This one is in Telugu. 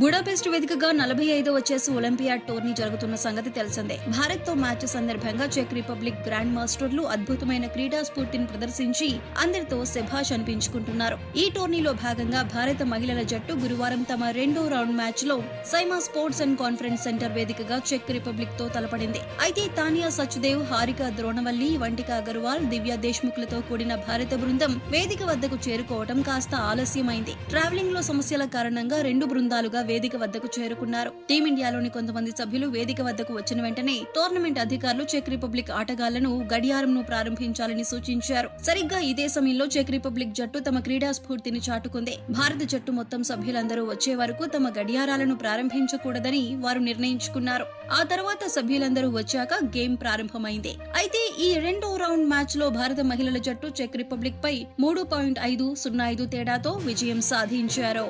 బుడాపెస్ట్ వేదికగా నలభై ఐదవ చెస్ ఒలింపియాడ్ టోర్నీ జరుగుతున్న సంగతి తెలిసిందే. భారత్తో మ్యాచ్ సందర్భంగా చెక్ రిపబ్లిక్ గ్రాండ్ మాస్టర్లు అద్భుతమైన క్రీడా స్ఫూర్తిని ప్రదర్శించి అందరితో శభాష్ అనిపించుకుంటున్నారు. ఈ టోర్నీలో భాగంగా భారత మహిళల జట్టు గురువారం తమ రెండో రౌండ్ మ్యాచ్లో సైమా స్పోర్ట్స్ అండ్ కాన్ఫరెన్స్ సెంటర్ వేదికగా చెక్ రిపబ్లిక్తో తలపడింది. అయితే తానియా సచ్దేవ్ హారిక ద్రోణవల్లి వంటిక అగర్వాల్ దివ్య దేశ్ముఖ్లతో కూడిన భారత బృందం వేదిక వద్దకు చేరుకోవటం కాస్త ఆలస్యమైంది. ట్రావెలింగ్లో సమస్యల కారణంగా రెండు బృందాలుగా వేదిక వద్దకు చేరుకున్నారు. టీమిండియాలోని కొంతమంది సభ్యులు వేదిక వద్దకు వచ్చిన వెంటనే టోర్నమెంట్ అధికారులు చెక్ రిపబ్లిక్ ఆటగాళ్ళను గడియారంను ప్రారంభించాలని సూచించారు. సరిగ్గా ఇదే సమయంలో చెక్ రిపబ్లిక్ జట్టు తమ క్రీడా స్ఫూర్తిని చాటుకుంది. భారత జట్టు మొత్తం సభ్యులందరూ వచ్చే వరకు తమ గడియారాలను ప్రారంభించకూడదని వారు నిర్ణయించుకున్నారు. ఆ తర్వాత సభ్యులందరూ వచ్చాక గేమ్ ప్రారంభమైంది. అయితే ఈ రెండో రౌండ్ మ్యాచ్లో భారత మహిళల జట్టు చెక్ రిపబ్లిక్ పై మూడు పాయింట్ ఐదు సున్నా ఐదు తేడాతో విజయం సాధించారు.